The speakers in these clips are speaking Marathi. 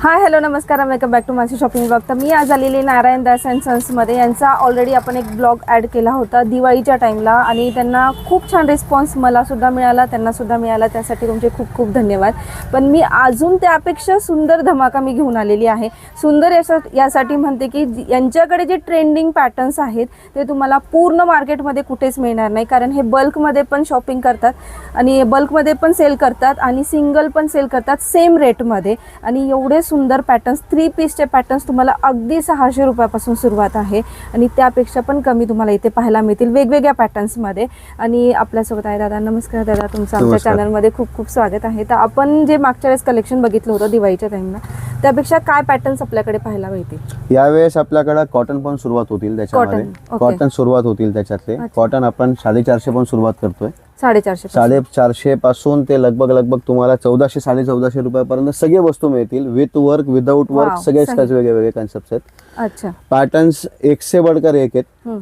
हाय हॅलो नमस्कार. वेलकम बॅक टू माझी शॉपिंग ब्लॉग तर मी आज आलेली नारायण दास अँड सन्समध्ये यांचा ऑलरेडी आपण एक ब्लॉग ॲड केला होता दिवाळीच्या टाईमला आणि त्यांना खूप छान रिस्पॉन्स मलासुद्धा मिळाला त्यांनासुद्धा मिळाला. त्यासाठी तुमचे खूप खूप धन्यवाद. पण मी अजून त्यापेक्षा सुंदर धमाका मी घेऊन आलेली आहे. सुंदर याच्या यासाठी म्हणते की यांच्याकडे जे ट्रेंडिंग पॅटर्न्स आहेत ते तुम्हाला पूर्ण मार्केटमध्ये कुठेच मिळणार नाही. कारण हे बल्कमध्ये पण शॉपिंग करतात आणि बल्कमध्ये पण सेल करतात आणि सिंगल पण सेल करतात सेम रेटमध्ये आणि एवढे सुंदर पॅटर्न्स थ्री पीसचे पॅटर्न्स तुम्हाला अगदी सहाशे रुपयापासून सुरुवात आहे. आणि त्यापेक्षा पण कमी तुम्हाला इथे पाहायला मिळतील वेगवेगळ्या पॅटर्न्समध्ये आणि आपल्यासोबत आहे दादा. नमस्कार दादा. तुमचं आमच्या. चॅनलमध्ये खूप खूप स्वागत आहे. तर आपण जे मागच्या वेळेस कलेक्शन बघितलं होतं दिवाळीच्या टाईमला त्यापेक्षा काय पॅटर्न्स आपल्याकडे पाहायला मिळतील? यावेळेस आपल्याकडे कॉटन पण सुरुवात होतील त्याच्यामध्ये. कॉटन सुरुवात होतील त्याच्यातले. कॉटन आपण साडेचारशे पण सुरुवात करतोय. साडेचारशे साडेचारशे पासून ते लगभग लगभग तुम्हाला चौदाशे साडे चौदाशे रुपयापर्यंत सगळे वस्तू मिळतील. विथ वर्क विदाऊट वर्क सगळेच वेगळे वेगळे कन्सेप्ट आहेत. अच्छा. पॅटर्न्स एकशे बडकर एक आहेत.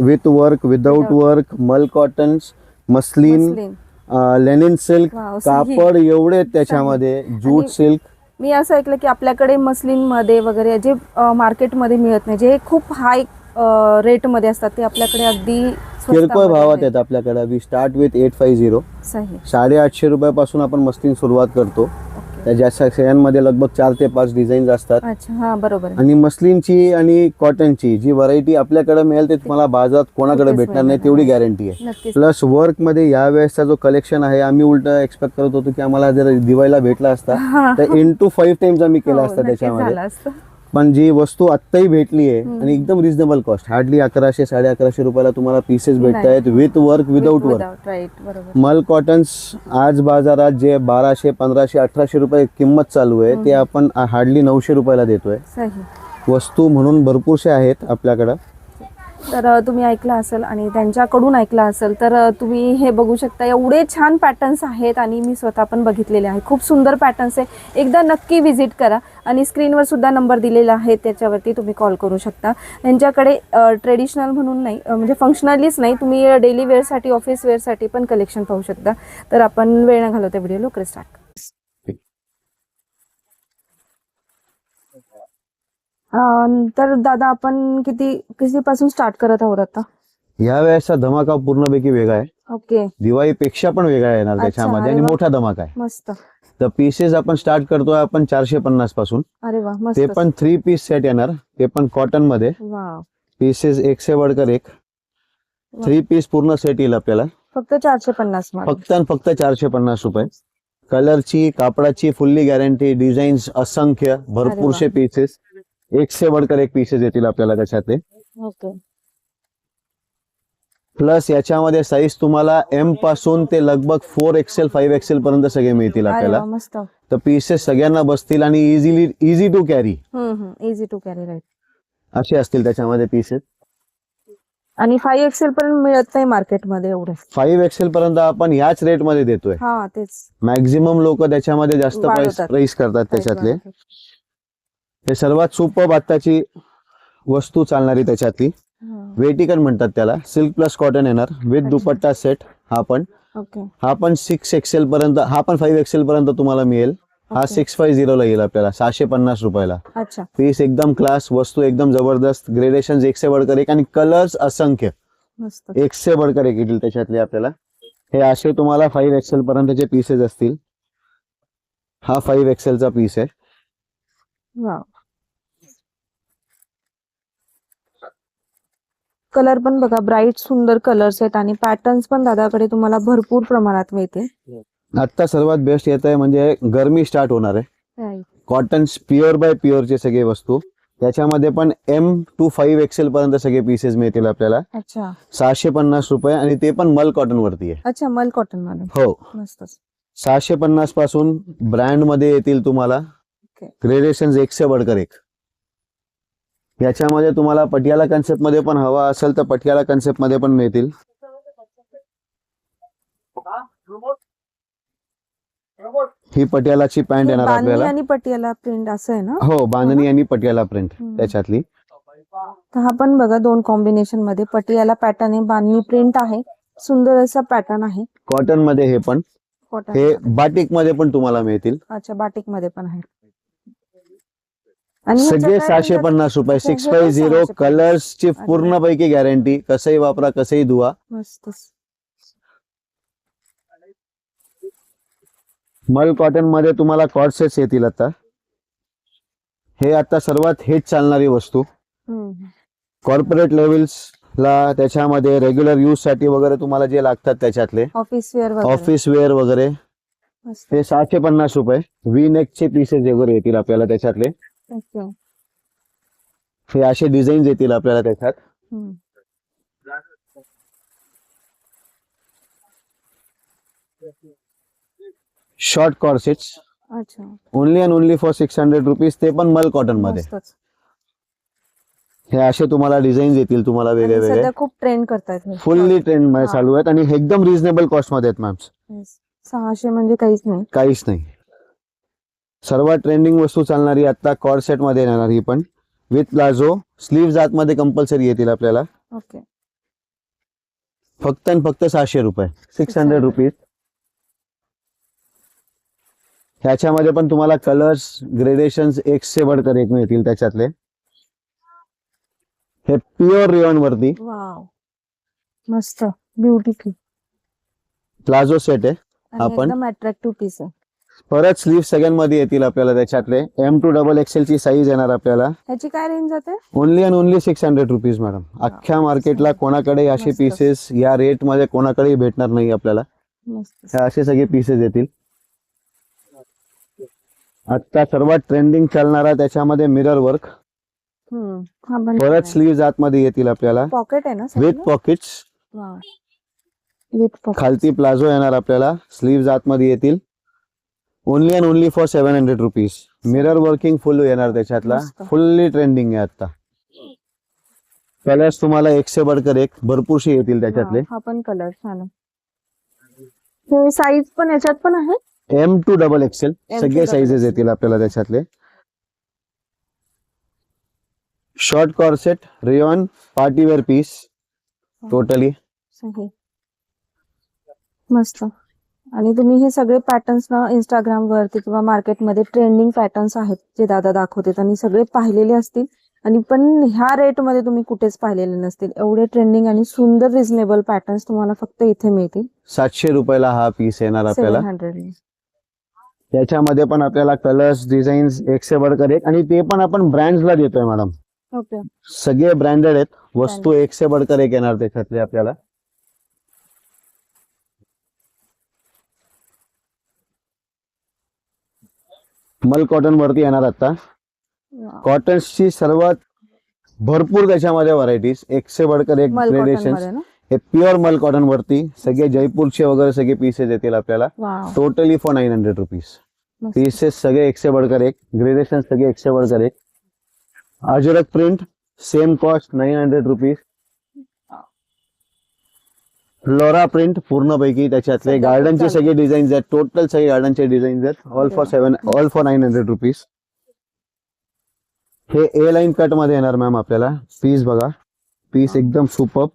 With work without. वर्क मल cottons muslin muslin. Linen silk. कापड एवढे आहेत त्याच्यामध्ये. जूट सिल्क मी असं ऐकलं की आपल्याकडे मस्लिनमध्ये वगैरे जे मार्केटमध्ये मिळत नाही जे खूप हाय रेटमध्ये असतात ते आपल्याकडे अगदी किरकोळ भावात. आहेत आपल्याकडे we start with eight five zero साडेआठशे रुपयापासून आपण मस्तीन सुरुवात करतो ज्या सगळ्यांमध्ये लगभग चार ते पाच डिझाईन्स असतात अच्छा हा बरोबर. आणि मस्लिनची आणि कॉटनची जी व्हरायटी आपल्याकडे मिळेल ते तुम्हाला बाजारात कोणाकडे भेटणार नाही तेवढी. गॅरंटी आहे प्लस वर्कमध्ये या वेळेसचा जो कलेक्शन आहे आम्ही उलट एक्सपेक्ट करत होतो की आम्हाला जर दिवाळीला भेटला असता. तर इन टू फाईव्ह टाइम्स आम्ही केला हो, असता त्याच्यामध्ये. पण जी वस्तू आत्ताही भेटली आहे आणि एकदम रिझनेबल कॉस्ट हार्डली अकराशे साडे अकराशे रुपयाला तुम्हाला पीसेस भेटत आहेत विथ वर्क विदाऊट वर्क मल कॉटन्स आज बाजारात जे बाराशे पंधराशे अठराशे रुपये किंमत चालू आहे ते आपण हार्डली नऊशे रुपयाला देतोय. वस्तू म्हणून भरपूरशे आहेत आपल्याकडं. तर तुम्ही ऐकलं असेल आणि त्यांच्याकडून ऐकलं असेल तर तुम्ही हे बघू शकता. एवढे छान पॅटर्न्स आहेत आणि मी स्वतः पण बघितलेले आहे. खूप सुंदर पॅटर्न्स आहे. एकदा नक्की व्हिजिट करा आणि स्क्रीनवर सुद्धा नंबर दिलेला आहे त्याच्यावरती तुम्ही कॉल करू शकता. त्यांच्याकडे ट्रेडिशनल म्हणून नाही म्हणजे फंक्शनलीच नाही. तुम्ही डेली वेअरसाठी ऑफिस वेअरसाठी पण कलेक्शन पाहू शकता. तर आपण वेळ न घालवता व्हिडिओ लवकर स्टार्ट तर दादा आपण किती कितीपासून स्टार्ट करत आहोत आता? या वेळेसचा धमाका पूर्णपैकी वेगळा आहे. ओके दिवाळीपेक्षा पण वेगळा येणार अच्छा, त्याच्यामध्ये अरे आणि वा. मोठा धमाका आहे. मस्त. तर पीसेस आपण स्टार्ट करतोय आपण चारशे पन्नासपासून. अरे वा मस्त. ते पण थ्री पीस सेट येणार. ते पण कॉटनमध्ये. वा पीसेस एकशे वडकर एक. थ्री पीस पूर्ण सेट येईल आपल्याला. फक्त चारशे पन्नास फक्त आणि फक्त चारशे पन्नास रुपये. कलरची कापडाची फुल्ली गॅरंटी डिझाईन्स असंख्य भरपूरशे पीसेस एकशे वडकर एक पीसेस येतील आपल्याला त्याच्यातले. ओके प्लस याच्यामध्ये साईज तुम्हाला एमपासून ते लगभग फोर एक्सेल फाईव्ह एक्सेल पर्यंत सगळे मिळतील आपल्याला. तर पीसेस सगळ्यांना बसतील आणि easily easy to carry easy to carry right असे असतील त्याच्यामध्ये पीसेस आणि फाईव्ह एक्सेल पण मिळत नाही मार्केटमध्ये एवढे. फाईव्ह एक्सेल पर्यंत आपण याच रेटमध्ये देतोय. मॅक्झिमम लोक त्याच्यामध्ये जास्त. प्राइस करतात त्याच्यातले. हे सर्वात सोपं आत्ताची वस्तू चालणारी त्याच्यातली. वेटिकन म्हणतात त्याला. सिल्क प्लस कॉटन येणार. विथ. दुपट्टा सेट हा पण. हा पण सिक्स एक्सेल पर्यंत हा पण फाईव्ह एक्सेल पर्यंत तुम्हाला मिळेल. हा. सिक्स फाय झिरोला येईल आपल्याला. सहाशे पन्नास रुपयाला. अच्छा. पीस एकदम क्लास वस्तू एकदम जबरदस्त. ग्रेडेशन एकशे बडकर एक आणि कलर्स असंख्य. एकशे बडकर एक येतील त्याच्यातले आपल्याला. हे असे तुम्हाला फाईव्ह एक्सेल पर्यंतचे पीसेस असतील. हा फाईव्ह एक्सेलचा पीस आहे. कलर पण बघा ब्राईट सुंदर कलर्स आहेत आणि पॅटर्न्स पण दादाकडे तुम्हाला भरपूर प्रमाणात मिळते आता सर्वात बेस्ट येत आहे म्हणजे गरमी स्टार्ट होणार आहे. कॉटन प्युअर बाय प्युअरचे सगळे वस्तू. त्याच्यामध्ये पण एम टू फाईव्ह एक्सेल पर्यंत सगळे पीसेस मिळतील आपल्याला. अच्छा. सहाशे पन्नास रुपये आणि ते पण मल कॉटन वरती आहे. अच्छा मल कॉटनमध्ये हो. मस्त. सहाशे पन्नासपासून ब्रँडमध्ये येतील तुम्हाला. ग्रेडेशन एकशे बडकर एक. याच्यामध्ये तुम्हाला पटियाला कन्सेप्टमध्ये पण हवा असेल तर पटियाला कन्सेप्टमध्ये पण मिळतील. ही पटियालाची पॅन्ट येणार बांधणी आपल्याला. आणि पटियाला प्रिंट असं आहे ना? हो बांधणी आणि पटियाला प्रिंट. त्याच्यातली. तर हा पण बघा दोन कॉम्बिनेशनमध्ये पटियाला पॅटर्न आहे बांधणी प्रिंट आहे सुंदर असा पॅटर्न आहे. कॉटनमध्ये हे पण. हे बाटिकमध्ये पण तुम्हाला मिळतील. अच्छा बाटिकमध्ये पण आहे. आणि सगळे सहाशे पन्नास रुपये सिक्स फाय झिरो 650. कलर्सची पूर्णपैकी गॅरंटी कसंही वापरा कसंही धुवा. मल कॉटनमध्ये तुम्हाला कॉट सेट्स येतील आता. हे आता सर्वात हेच चालणारी वस्तू. कॉर्पोरेट ला त्याच्यामध्ये रेग्युलर यूजसाठी वगैरे तुम्हाला जे लागतात त्याच्यातले. ऑफिस वेअर वगैरे. ऑफिस वेअर वगैरे. हे सहाशे पन्नास रुपये. वी नेकचे पीसेस वगैरे येतील आपल्याला त्याच्यातले. हे असे डिझाईन्स येतील आपल्याला त्याच्यात. हम्म. शॉर्ट कॉर्सेट्स अच्छा. Only and only for six hundred rupees ते पण मल कॉटनमध्ये. मस्तच. हे असे तुम्हाला डिझाईन्स येतील तुम्हाला वेगळे वेगळे सध्या खूप ट्रेंड करतायत हे. फुल्ली ट्रेंडमध्ये हा. चालू आहेत आणि एकदम रिझनेबल कॉस्टमध्ये आहेत मॅम Yes. सहाशे म्हणजे काहीच नाही. काहीच नाही. सर्वात ट्रेंडिंग वस्तू चालणारी आता कॉर्ड सेटमध्ये येणार ही पण. विथ प्लाझो स्लीव्स आतमध्ये कंपल्सरी येतील आपल्याला. ओके फक्त आणि फक्त सहाशे रुपये. सिक्स हंड्रेड रुपीज ह्याच्यामध्ये पण तुम्हाला कलर्स ग्रेडेशन एक से बडकर एक मिळतील त्याच्यातले. हे प्युअर रिओन वरती. मस्त. ब्युटिफुल प्लाझो सेट आहे. आपण- अट्रॅक्टिव्ह पीस आहे. परत स्लीव सगळ्यांमध्ये येतील आपल्याला त्याच्यातले. एम टू डबल एक्सेल ची साईज येणार आपल्याला. ह्याची काय रेंज जाते? Only and only six hundred rupees madam अख्ख्या मार्केटला कोणाकडे असे. पीसेस या रेटमध्ये कोणाकडेही भेटणार नाही आपल्याला. असे सगळे पीसेस येतील. आता सर्वात ट्रेंडिंग चालणारा त्याच्यामध्ये मिरर वर्क हा परत स्लीव्ह आतमध्ये येतील आपल्याला. पॉकेट आहे ना विथ पॉकेट्स खालती प्लाझो येणार आपल्याला. स्लीव्ह आतमध्ये येतील. Only and only for seven hundred rupees mirror working full येणार त्याच्यातला. फुल्ली ट्रेंडिंग आहे आता कलर्स तुम्हाला एकशे बडकर एक भरपूरशी येतील त्याच्यातले. हा पण कलर छान हे साईज पण याच्यात पण आहे? M to double Excel M2 सगळे double साईजेस. येतील आपल्याला त्याच्यातले. Short corset rayon party wear piece totally सही. मस्त. आणि तुम्ही हे सगळे पॅटर्न्स ना इंस्टाग्राम वरती किंवा मार्केटमध्ये ट्रेंडिंग पॅटर्न्स आहेत जे दादा दाखवतात आणि सगळे पाहिलेले असतील. आणि पण ह्या रेटमध्ये तुम्ही कुठेच पाहिलेले नसतील. एवढे ट्रेंडिंग आणि सुंदर रिझनेबल पॅटर्न्स तुम्हाला फक्त इथे मिळतील. सातशे रुपयाला हा पीस येणार आपल्याला. हंड्रेड त्याच्यामध्ये पण आपल्याला कलर्स डिझाईन्स एकशे बडकर एक आणि ते पण आपण ब्रँड्सला देतोय मॅडम ओके. सगळे ब्रँडेड आहेत. वस्तू एकशे बडकर एक येणार त्याच्यातले आपल्याला. मल कॉटन वरती येणार आता. कॉटन्सची सर्वात भरपूर त्याच्यामध्ये व्हरायटीज एकशे बडकर एक ग्रेडेशन हे प्युअर मल कॉटन वरती सगळे जयपूरचे वगैरे सगळे पीसेस येतील आपल्याला. Totally for nine hundred rupees. Pieces सगळे एकशे बडकर एक ग्रेडेशन सगळे एकशे बडकर एक. Ajrakh print same cost nine hundred rupees flora print पूर्णपैकी त्याच्यातले गार्डनचे. सगळे डिझाईन्स आहेत. टोटल सगळे गार्डनचे डिझाईन्स आहेत. All for. Seven all for nine hundred rupees हे ए लाईन कटमध्ये येणार मॅम आपल्याला. पीस बघा. पीस. एकदम सुपर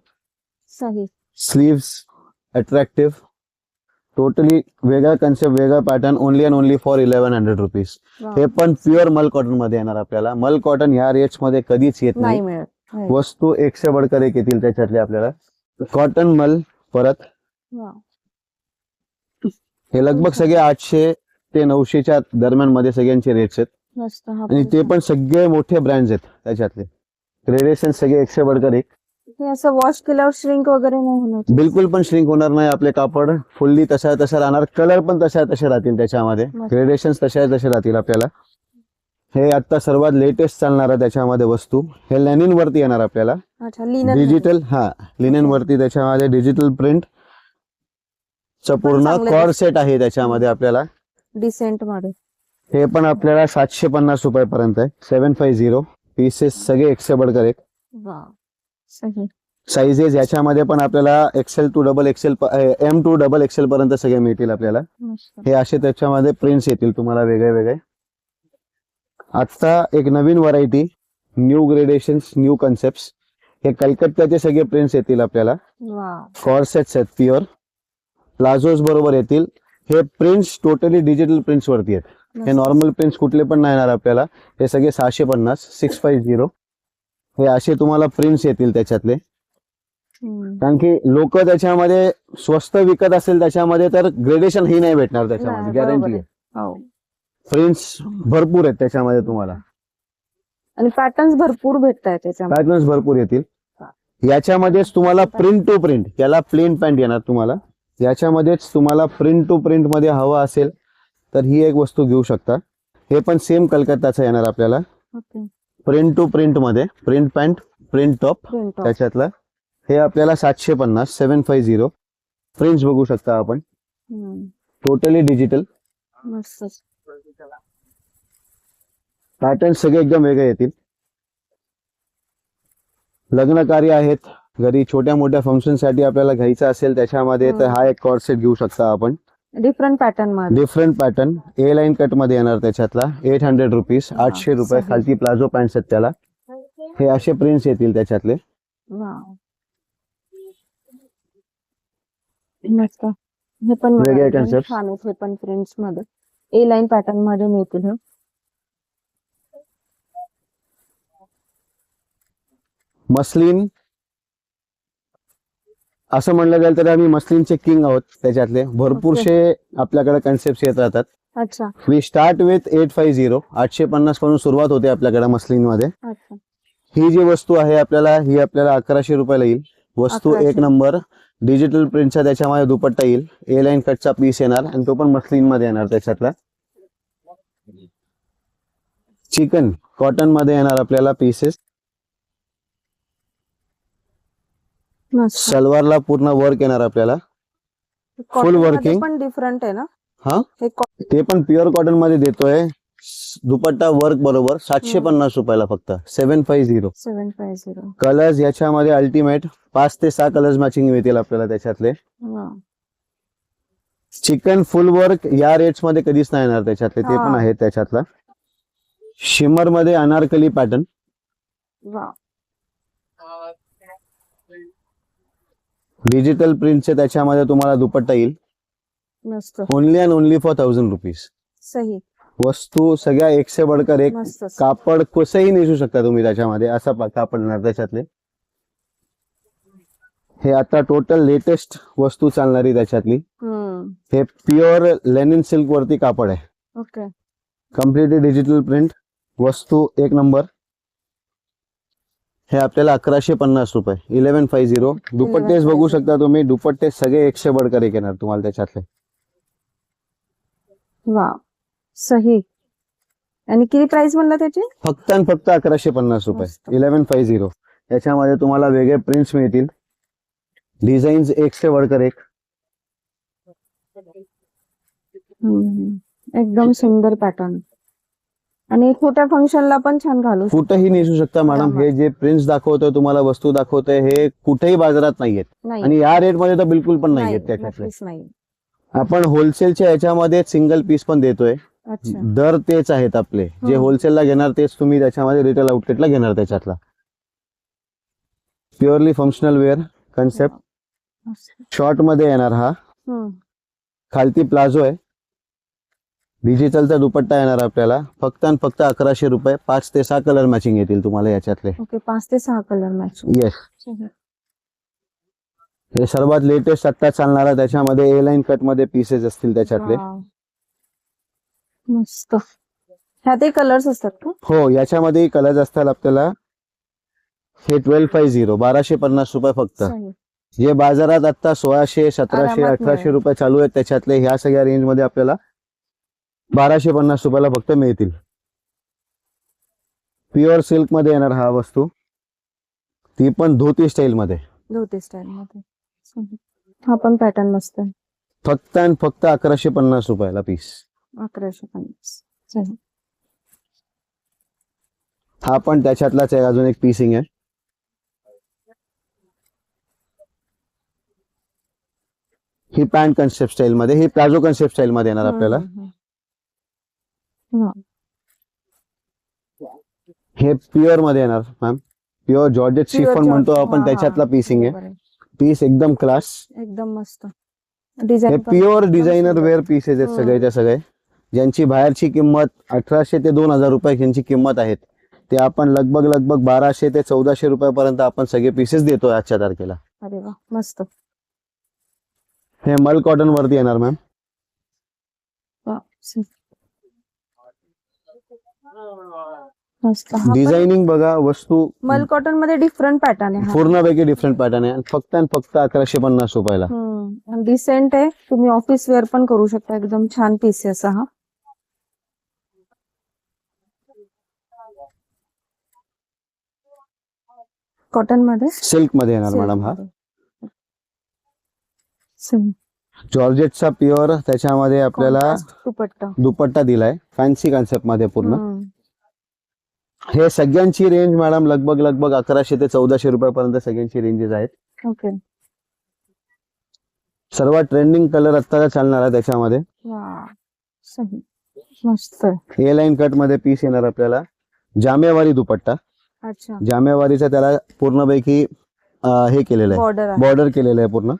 सही स्लीव्स अट्रॅक्टिव्ह टोटली वेगळा कन्सेप्ट वेगळा pattern only and only for eleven hundred rupees. हे पण प्युअर मल कॉटनमध्ये येणार आपल्याला. मल कॉटन ह्या रेट्समध्ये कधीच येत नाही. वस्तू एकशे बडकर एक येतील त्याच्यातले आपल्याला. कॉटन मल परत. हे लगभग सगळे आठशे ते नऊशेच्या दरम्यानमध्ये सगळ्यांचे रेट्स आहेत. आणि ते. पण सगळे मोठे ब्रँड्स आहेत त्याच्यातले. ग्रेडेशन सगळे एकशे बडकर एक असं वॉश केल्यावर श्रिंक वगैरे नाही होणार. बिलकुल पण श्रिंक होणार नाही आपले कापड. फुल्ली तशा तशा राहणार. कलर पण तशा तसे राहतील त्याच्यामध्ये. ग्रेडेशन तशा तसे राहतील आपल्याला. हे आता सर्वात लेटेस्ट चालणार त्याच्यामध्ये वस्तू. हे लेनिन वरती येणार आपल्याला. डिजिटल हा लिनेन वरती त्याच्यामध्ये डिजिटल प्रिंट च पूर्ण कॉर सेट आहे त्याच्यामध्ये आपल्याला. डिसेंटमध्ये हे पण आपल्याला सातशे पन्नास रुपयापर्यंत आहे. सेव्हन फाय झिरो पीसेस सगळे एकशे बडकर एक वाव सही साईजेस याच्यामध्ये पण आपल्याला XL to double XL M to double XL पर्यंत सगळे मिळतील आपल्याला. हे असे त्याच्यामध्ये प्रिंट्स येतील तुम्हाला वेगळे वेगळे. आता एक नवीन variety new gradations new concept हे कलकत्त्याचे सगळे प्रिंट्स येतील आपल्याला. कॉर्सेट्स आहेत प्युअर प्लाझोज बरोबर येतील. हे प्रिंट्स टोटली डिजिटल प्रिंट्स वरती आहेत. हे नॉर्मल प्रिंट्स कुठले पण नाही येणार आपल्याला. हे सगळे सहाशे पन्नास सिक्स फाईव्ह झिरो हे असे तुम्हाला प्रिंट्स येतील त्याच्यातले. कारण की लोक त्याच्यामध्ये स्वस्त विकत असेल त्याच्यामध्ये तर ग्रेडेशन ही नाही भेटणार त्याच्यामध्ये. गॅरंटी आहे. प्रिंट्स भरपूर आहेत त्याच्यामध्ये तुम्हाला. आणि पॅटर्न्स भरपूर भेटत आहेत त्याच्यामध्ये. पॅटर्न्स भरपूर येतील. याच्यामध्येच तुम्हाला प्रिंट टू प्रिंट याला प्लेन पॅन्ट येणार तुम्हाला. याच्यामध्येच तुम्हाला प्रिंट टू प्रिंटमध्ये हवा असेल तर ही एक वस्तू घेऊ शकता. हे पण सेम कलकत्ताचं येणार आपल्याला. प्रिंट टू प्रिंटमध्ये प्रिंट पॅन्ट प्रिंट टॉप त्याच्यातलं. हे आपल्याला सातशे पन्नास सेवन फाय झिरो प्रिंट्स बघू शकता आपण. टोटली डिजिटल पॅटर्न सगळे एकदम वेगळे येतील. लग्न कार्य आहेत. घरी छोट्या मोठ्या फंक्शनसाठी आपल्याला घ्यायचं असेल त्याच्यामध्ये तर हा एक कॉर्ड सेट घेऊ शकता आपण. डिफरंट पॅटर्नमध्ये. डिफरंट पॅटर्न ए लाईन कटमध्ये येणार त्याच्यातला. एट हंड्रेड रुपीज आठशे रुपये. खालती प्लाझो पॅन्ट आहेत त्याला. हे असे प्रिंट्स येतील त्याच्यातले. हे पण वेगळे हे पण प्रिंट्समध्ये. ए लाईन पॅटर्नमध्ये मिळतील मस्लिन. असं म्हणलं जाईल तर आम्ही मस्लिनचे किंग आहोत त्याच्यातले. भरपूरशे आपल्याकडे कन्सेप्ट येत राहतात. अच्छा. We start with eight five zero आठशे पन्नासपासून सुरुवात होते आपल्याकडे मस्लिनमध्ये अच्छा. ही जी वस्तू आहे आपल्याला ही आपल्याला अकराशे रुपयाला येईल. वस्तू 1100. एक नंबर. डिजिटल प्रिंटचा त्याच्यामध्ये दुपट्टा येईल. ए लाईन कटचा पीस येणार आणि तो पण मस्लिनमध्ये येणार त्याच्यातला. चिकन कॉटनमध्ये येणार आपल्याला पीसेस सलवारला पूर्ण वर्क येणार आपल्याला. मध्ये working. पण डिफरंट आहे ना? हा? ते पण प्युअर कॉटनमध्ये देतोय. दुपट्टा वर्क बरोबर सातशे. पन्नास रुपयाला फक्त. Seven five zero seven five zero colours याच्यामध्ये अल्टिमेट पाच ते सहा कलर्स मॅचिंग मिळतील आपल्याला त्याच्यातले. चिकन फुल वर्क या रेट्समध्ये कधीच नाही येणार त्याच्यातले. ते पण हा. आहेत त्याच्यातला. शिमरमध्ये अनारकली पॅटर्न डिजिटल प्रिंटचे त्याच्यामध्ये तुम्हाला दुपट्टा येईल. मस्त. Only and only for thousand rupees सही. वस्तू सगळ्या एकशे बडकर एक मस्त. कापड कसंही नेसू शकता तुम्ही त्याच्यामध्ये असा पा- कापड येणार त्याच्यातले हे आता टोटल लेटेस्ट वस्तू चालणारी त्याच्यातली. हम्म. हे प्युअर लेनिन सिल्क वरती कापड आहे. ओके कम्प्लिटली डिजिटल प्रिंट वस्तू एक नंबर हे आपल्याला अकराशे पन्नास रुपये. इलेव्हन फाय झिरो दुपट्टेच बघू 1150. शकता तुम्ही. दुपट्टे सगळे एकशे बडकर एक येणार तुम्हाला त्याच्यातले. वा सही. आणि किती प्राइस म्हणला त्याची? फक्त आणि फक्त अकराशे पन्नास. रुपये. इलेव्हन फाय झिरो याच्यामध्ये तुम्हाला वेगळे प्रिंट्स मिळतील. डिझाईन्स एकशे बडकर एक. एकदम सुंदर पॅटर्न आणि छोट्या फंक्शनला पण छान घालू. कुठेही नेसू शकता मॅडम. हे जे प्रिंट्स दाखवतोय तुम्हाला वस्तू दाखवतोय हे कुठेही बाजारात नाहीयेत. नाही आणि या रेटमध्ये तर बिलकुल पण नाही, नाहीयेत त्याच्यातले नक्कीच नाही आपण होलसेलच्या याच्यामध्ये सिंगल पीस पण देतोय. अच्छा. दर तेच आहेत आपले. जे हम्म. होलसेलला घेणार तेच तुम्ही त्याच्यामध्ये रिटेल आउटलेटला घेणार त्याच्यातला. Purely functional wear concept. शॉर्टमध्ये येणार हा. हम्म. खालती प्लाझो आहे. डिजिटलचा दुपट्टा येणार आपल्याला. फक्त आणि फक्त अकराशे रुपये. पाच ते सहा कलर मॅचिंग येतील तुम्हाला याच्यातले. ओके पाच ते सहा कलर मॅच येस हे सर्वात लेटेस्ट आता चालणारा त्याच्यामध्ये ए लाईन कटमध्ये पीसेस असतील त्याच्यातले. मस्त. ह्यातही कलर्स असतात का? हो याच्यामध्ये कलर्स असतात आपल्याला. हे ट्वेल्व फाय झिरो बाराशे पन्नास रुपये फक्त. जे बाजारात आता सोळाशे सतराशे अठराशे. रुपये चालू आहेत त्याच्यातले. ह्या सगळ्या रेंजमध्ये आपल्याला बाराशे पन्नास रुपयाला फक्त मिळतील. प्युअर सिल्कमध्ये येणार हा वस्तू. ती पण धोती स्टाईल मध्ये. धोती स्टाईल मध्ये. हा पण पॅटर्न मस्त. आहे फक्त आणि फक्त अकराशे पन्नास रुपयाला पीस अकराशे पन्नास. हा पण त्याच्यातलाच आहे अजून एक पीसिंग आहे. ही पॅन्ट कन्सेप्ट स्टाईल मध्ये ही प्लाझो कन्सेप्ट स्टाईल मध्ये येणार आपल्याला हम्म, हम्म, हम्म. वा. हे. प्युअरमध्ये येणार मॅम प्युअर जॉर्जेट शिफॉन म्हणतो. आपण त्याच्यातला. पीसिंग आहे. पीस एकदम क्लास एकदम मस्त. हे प्युअर डिझायनर. वेअर पीसेस आहेत हम्म. सगळेच्या सगळे. ज्यांची बाहेरची किंमत अठराशे ते दोन हजार रुपये यांची किंमत आहेत. ते आपण लगभग लगभग बाराशे ते चौदाशे रुपयापर्यंत आपण सगळे पीसेस देतोय आजच्या तारखेला. अरे वा मस्त. हे मल कॉटन वरती येणार मॅम डिझायनिंग बघा वस्तू मल कॉटन मध्ये डिफरंट पॅटर्न आहे. पूर्णपैकी डिफरंट पॅटर्न आहे. फक्त आणि फक्त अकराशे पन्नास रुपयाला. हम्म. डिसेंट आहे. तुम्ही ऑफ़िस वेअर पण करू शकता. एकदम छान पीस आहे असा हा. कॉटन मध्ये? सिल्क मध्ये येणार मॅडम हा. जॉर्जेटचा प्युअर त्याच्यामध्ये आपल्याला दुपट्टा. दुपट्टा दिलाय. फॅन्सी कॉन्सेप्टमध्ये पूर्ण. हे सगळ्यांची रेंज मॅडम लगभग लगभग अकराशे ते चौदाशे रुपयापर्यंत सगळ्यांची रेंजेस आहेत. ओके सर्वात ट्रेंडिंग कलर आत्ताचा चालणार आहे त्याच्यामध्ये. मस्त. ए लाईन कटमध्ये पीस येणार आपल्याला. जामेवारी दुपट्टा. जामेवारीचा त्याला पूर्णपैकी हे केलेलं आहे. बॉर्डर केलेलं आहे पूर्ण.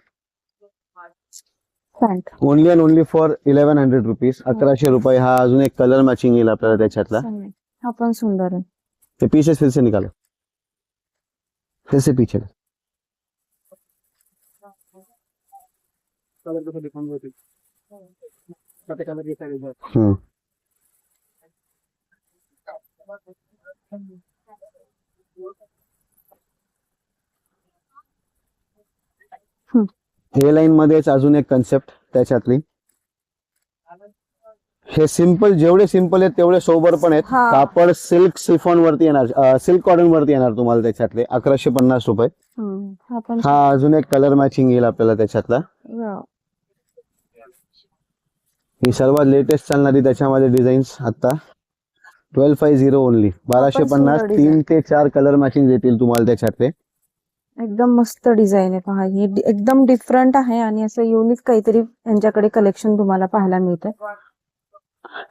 Pant only and only for eleven hundred rupees अकराशे रुपये हा अजून एक कलर मॅचिंग येईल आपल्याला त्याच्यातला. हा पण सुंदर आहे. ते पीसेस फिर से निकालो फिर से पीछे हम्म. ए लाईन मध्येच अजून एक कन्सेप्ट त्याच्यातली. हे सिंपल जेवढे सिंपल आहेत तेवढे सोबर पण आहेत. हा. कापड सिल्क सिफॉन वरती येणार सिल्क कॉटन वरती येणार तुम्हाला त्याच्यातले. अकराशे पन्नास रुपये. हम्म. हा पण हा अजून एक कलर मॅचिंग येईल आपल्याला त्याच्यातला. ही. सर्वात लेटेस्ट चालणारी त्याच्यामध्ये डिझाईन्स आता. ट्वेल्व फाय झिरो ओनली बाराशे पन्नास तीन ते चार कलर मॅचिंग येतील तुम्हाला त्याच्यातले. एकदम मस्त डिझाईन आहे पहा. ही एकदम डिफरंट आहे आणि असं युनिक काहीतरी यांच्याकडे कलेक्शन तुम्हाला पाहायला मिळतं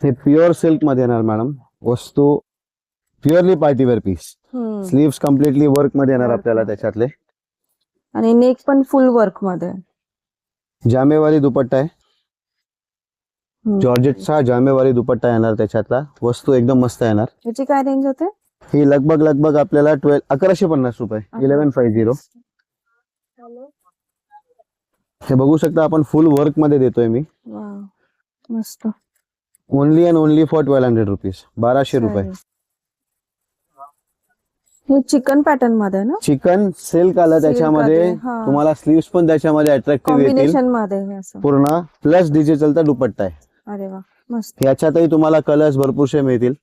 हे प्युअर सिल्कमध्ये येणार मॅडम वस्तू purely party wear piece sleeves completely वर्कमध्ये येणार आपल्याला. त्याच्यातले. आणि नेक पण फुल वर्कमध्ये. जामेवारी दुपट्टा आहे. जॉर्जेटचा जामेवारी दुपट्टा येणार त्याच्यातला. वस्तू एकदम मस्त येणार. याची काय रेंज होते? ही लगभग लगभग आपल्याला ट्वेल्व अकराशे पन्नास रुपये इलेव्हन फाय झिरो हे बघू शकता आपण फुल वर्कमध्ये देतोय मी. वा. मस्त. Only and only for twelve hundred rupees बाराशे रुपये. हे चिकन पॅटर्नमध्ये ना? चिकन सिल्क आलं त्याच्यामध्ये. तुम्हाला स्लीव्स पण त्याच्यामध्ये अट्रॅक्टिव्ह येतील. कॉम्बिनेशनमध्ये आहे असं. पूर्ण प्लस डिजिटलचा दुपट्टा आहे. अरे वा मस्त. याच्यातही तुम्हाला कलर्स भरपूरसे मिळतील.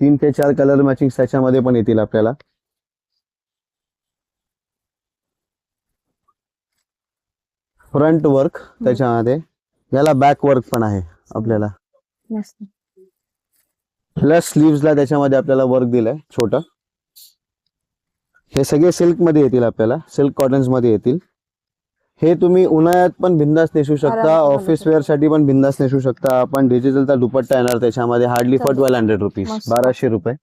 तीन ते चार कलर मॅचिंग त्याच्यामध्ये पण येतील आपल्याला. फ्रंट वर्क त्याच्यामध्ये. याला बॅक वर्क पण आहे आपल्याला. प्लस ला त्याच्यामध्ये आपल्याला वर्क दिलंय छोट. हे सगळे सिल्कमध्ये येतील आपल्याला. सिल्क कॉटन्समध्ये येतील. हे तुम्ही उन्हाळ्यात पण बिंदास नेसू शकता ऑफिस. वेअरसाठी पण बिंदास नेसू शकता आपण डिजिटलचा दुपट्टा येणार त्याच्यामध्ये hardly for. Twelve hundred rupees. बाराशे रुपये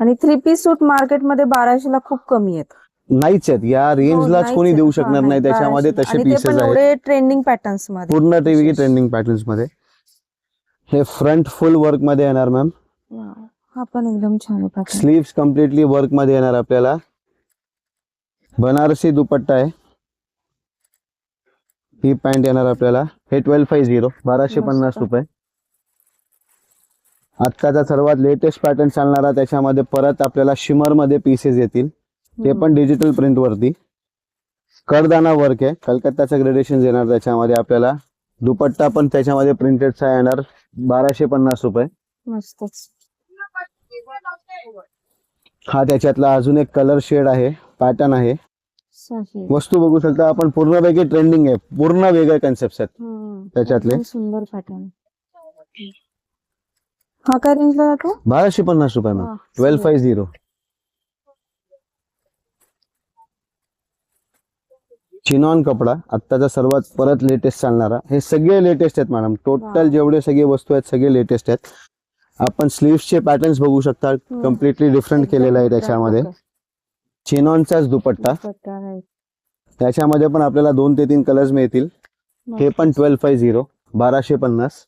आणि थ्री पीस सूट मार्केटमध्ये बाराशेला खूप कमी आहेत नाहीच आहेत या रेंजलाच नाहीच कोणी. देऊ हा, शकणार नाही, त्याच्यामध्ये बाराशे. तसे पीसेस आहेत ट्रेंडिंग पॅटर्न्समध्ये पूर्ण टीव्ही. ट्रेंडिंग पॅटर्न्समध्ये हे फ्रंट फुल वर्कमध्ये येणार मॅम. हा पण एकदम छान स्लीव्स कम्प्लिटली वर्कमध्ये येणार आपल्याला बनारसी दुपट्टा आहे. ही पॅन्ट येणार आपल्याला. हे ट्वेल्व फाय झिरो बाराशे. पन्नास रुपये. आत्ताचा सर्वात लेटेस्ट पॅटर्न चालणारा त्याच्यामध्ये परत आपल्याला शिमरमध्ये पीसेस येतील. ते पण डिजिटल प्रिंट वरती. कडदाना वर्क आहे. कलकत्ताचं ग्रेडेशन येणार त्याच्यामध्ये आपल्याला. दुपट्टा पण त्याच्यामध्ये प्रिंटेडचा येणार. बाराशे पन्नास रुपये. हा त्याच्यातला अजून एक कलर शेड आहे. पॅटर्न आहे. वस्तू बघू शकता आपण पूर्णपैकी ट्रेंडिंग आहे. पूर्ण वेगळे कन्सेप्ट आहेत. त्याच्यातले? सुंदर पॅटर्न हा काय रेंजला जातो बाराशे पन्नास रुपये ma'am twelve. Five zero chinon कपडा आत्ताचा सर्वात परत लेटेस्ट चालणारा. हे सगळे लेटेस्ट आहेत मॅडम टोटल. जेवढे सगळे वस्तू आहेत सगळे लेटेस्ट आहेत. आपण स्लीव्सचे पॅटर्न्स बघू शकता. कम्प्लिटली डिफरंट केलेलं आहे त्याच्यामध्ये. चिनॉनचाच दुपट्टा. त्याच्यामध्ये पण आपल्याला दोन ते तीन कलर्स मिळतील. हे पण ट्वेल्व फाय झिरो बाराशे पन्नास.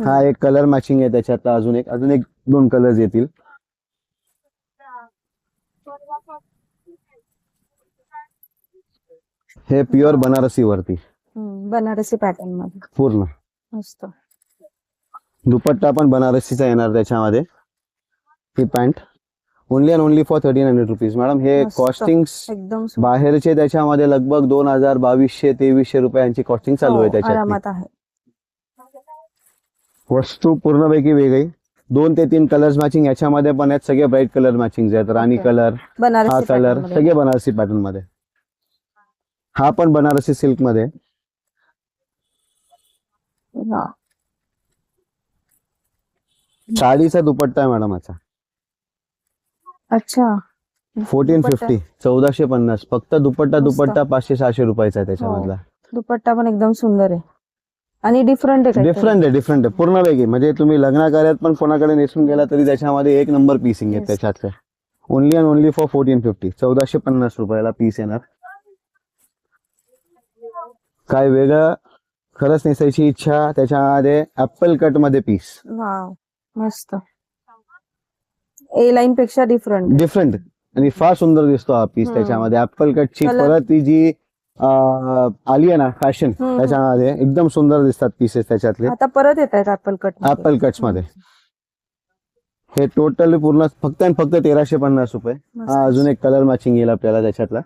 हा एक कलर मॅचिंग आहे त्याच्यात अजून एक अजून एक दोन कलर्स येतील. हे प्युअर बनारसी वरती. बनारसी पॅटर्नमध्ये. पूर्ण. मस्त. दुपट्टा पण बनारसीचा येणार त्याच्यामध्ये. ही pant only and only for thirteen hundred rupees madam हे. कॉस्टिंग एकदम. बाहेरचे त्याच्यामध्ये लगभग दोन हजार बावीसशे तेवीसशे रुपयांची कॉस्टिंग चालू आहे हो, त्याच्यात वस्तू पूर्णपैकी वेगळी दोन ते तीन कलर्स मॅचिंग याच्यामध्ये पण आहेत सगळे ब्राईट कलर मॅचिंग आहेत राणी. कलर हा कलर. सगळे बनारसी पॅटर्नमध्ये हा पण बनारसी सिल्कमध्ये. साडीचा दुपट्टा आहे मॅडम याचा अच्छा. फोर्टीन. फिफ्टी चौदाशे पन्नास. फक्त दुपट्टा. दुपट्टा पाचशे सहाशे रुपयाचा आहे त्याच्यामधला. दुपट्टा पण एकदम सुंदर आहे. आणि डिफरंट आहे. डिफरंट आहे डिफरंट आहे. पूर्ण वेगळी म्हणजे तुम्ही लग्न कार्यात पण कोणाकडे नेसून गेला तरी त्याच्यामध्ये एक नंबर पीसिंग आहे Yes. त्याच्यातले. Only and only for fourteen fifty चौदाशे पन्नास रुपयाला पीस येणार. काय वेगळं? खरंच नेसायची इच्छा. त्याच्यामध्ये ऍपल कटमध्ये पीस मस्त. ए लाईन पेक्षा डिफरंट डिफरंट आणि फार सुंदर दिसतो हा पीस. त्याच्यामध्ये. ऍपल कटची Colour. परत ती जी अं, आली आहे ना फॅशन हम्म. त्याच्यामध्ये एकदम सुंदर दिसतात पीसेस त्याच्यातले. आता परत येत आहेत ऍपल कट ऍपल कट्समध्ये. हे टोटल पूर्ण फक्त आणि फक्त तेराशे पन्नास रुपये. हा अजून एक कलर मॅचिंग येईल आपल्याला त्याच्यातला.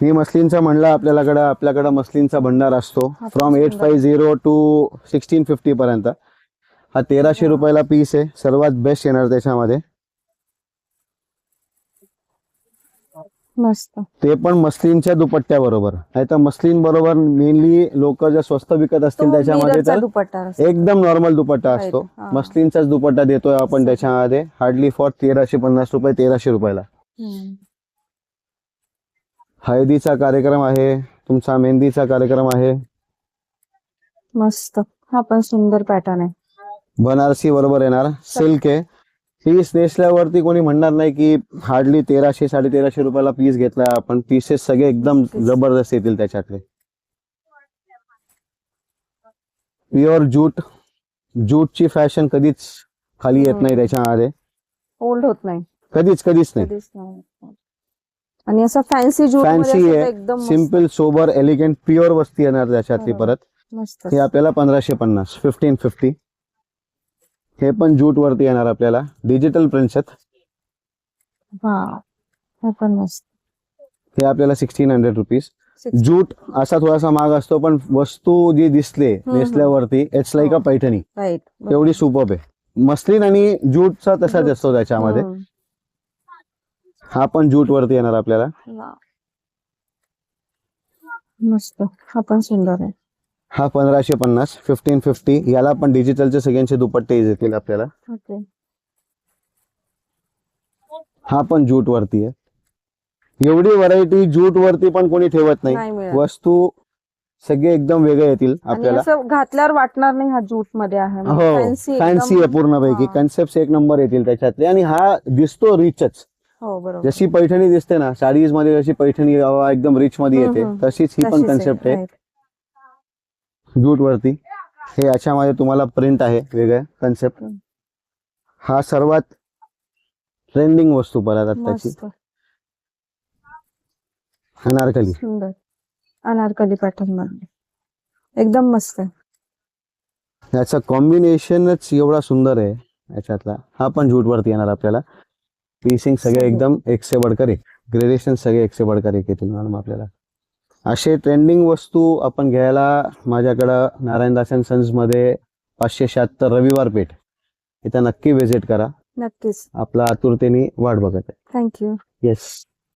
ही मसलीनचा म्हणला आपल्याकडे आपल्याकडे मसलीनचा भंडार असतो. हा, from eight. Five zero to sixteen fifty पर्यंत. हा तेराशे रुपयाला पीस आहे सर्वात बेस्ट येणार त्याच्यामध्ये मस्त ते पण मसलीनच्या दुपट्ट्या बरोबर नाही तर मसलीन बरोबर मेनली लोक जर स्वस्त विकत असतील त्याच्यामध्ये तर. एकदम नॉर्मल दुपट्टा. असतो. मसलीनचाच दुपट्टा देतोय आपण. त्याच्यामध्ये हार्डली फॉर तेराशे पन्नास रुपये तेराशे रुपयाला. हळदीचा कार्यक्रम आहे तुमचा मेहंदीचा कार्यक्रम आहे मस्त हा पण सुंदर पॅटर्न आहे बनारसी बरोबर येणार. सिल्क आहे. पीस नेसल्यावरती कोणी म्हणणार नाही की हार्डली तेराशे साडे तेराशे रुपयाला पीस घेतला. आपण पीसेस सगळे एकदम. जबरदस्त येतील त्याच्यातले. प्युअर ज्यूट ज्यूटची फॅशन कधीच खाली येत नाही. त्याच्यामध्ये ओल्ड होत नाही. कधीच कधीच नाही. आणि असं फॅन्सी जूट Fancy आहे. सिंपल सोबर एलिगंट प्युअर वस्ती येणार त्याच्यातली बरोबर. परत. हे आपल्याला पंधराशे पन्नास फिफ्टीन फिफ्टी हे पण जूट वरती येणार आपल्याला. डिजिटल आहेत. हा पण मस्त. हे आपल्याला सिक्स्टीन हंड्रेड रुपीज जूट असा थोडासा महाग असतो पण वस्तू जी दिसले. नेसल्यावरती इट्स लाईक अ. पैठणी. एवढी सुपब आहे. मस्लिन आणि जूटचा तसाच असतो त्याच्यामध्ये. हा पण जूट वरती येणार आपल्याला. मस्त. हा पण सुंदर आहे. हा पंधराशे पन्नास फिफ्टीन फिफ्टी याला पण डिजिटलचे सगळ्यांचे दुपट्टे येतील आपल्याला. ओके. हा पण जूट वरती आहे. एवढी व्हरायटी जूट वरती पण कोणी ठेवत नाही. मिळत. वस्तू सगळे एकदम वेगळे येतील आणि आपल्याला. असं घातल्यावर वाटणार नाही हा जूटमध्ये आहे हो फॅन्सी फॅन्सी आहे पूर्णपैकी. हा. कन्सेप्ट एक नंबर येतील त्याच्यातले. आणि हा दिसतो रिचच हो बरोबर. जशी पैठणी दिसते ना साडीजमध्ये जशी पैठणी अं, एकदम रिच मध्ये येते हम्म. तशीच ही पण तशीच कन्सेप्ट आहे. Right. जूट वरती. हे याच्यामध्ये तुम्हाला प्रिंट आहे. वेगळं कन्सेप्ट. हा सर्वात ट्रेंडिंग वस्तू परत आताची अनारकली. सुंदर. अनारकली पॅटर्नमध्ये एकदम मस्त आहे. याचा कॉम्बिनेशनच एवढा सुंदर आहे याच्यातला. हा पण जूट वरती येणार आपल्याला. पीसिंग सगळे. एकदम एकसे बडकर एक ग्रेडेशन सगळे एकसे बडकर एक येतील मॅडम आपल्याला. असे ट्रेंडिंग वस्तू आपण घ्यायला माझ्याकडं नारायण दासन सन्समध्ये पाचशे शहात्तर रविवार पेठ. इथं नक्की व्हिजिट करा. नक्कीच. आपला आतुरतेने वाट बघत आहे. Thank you yes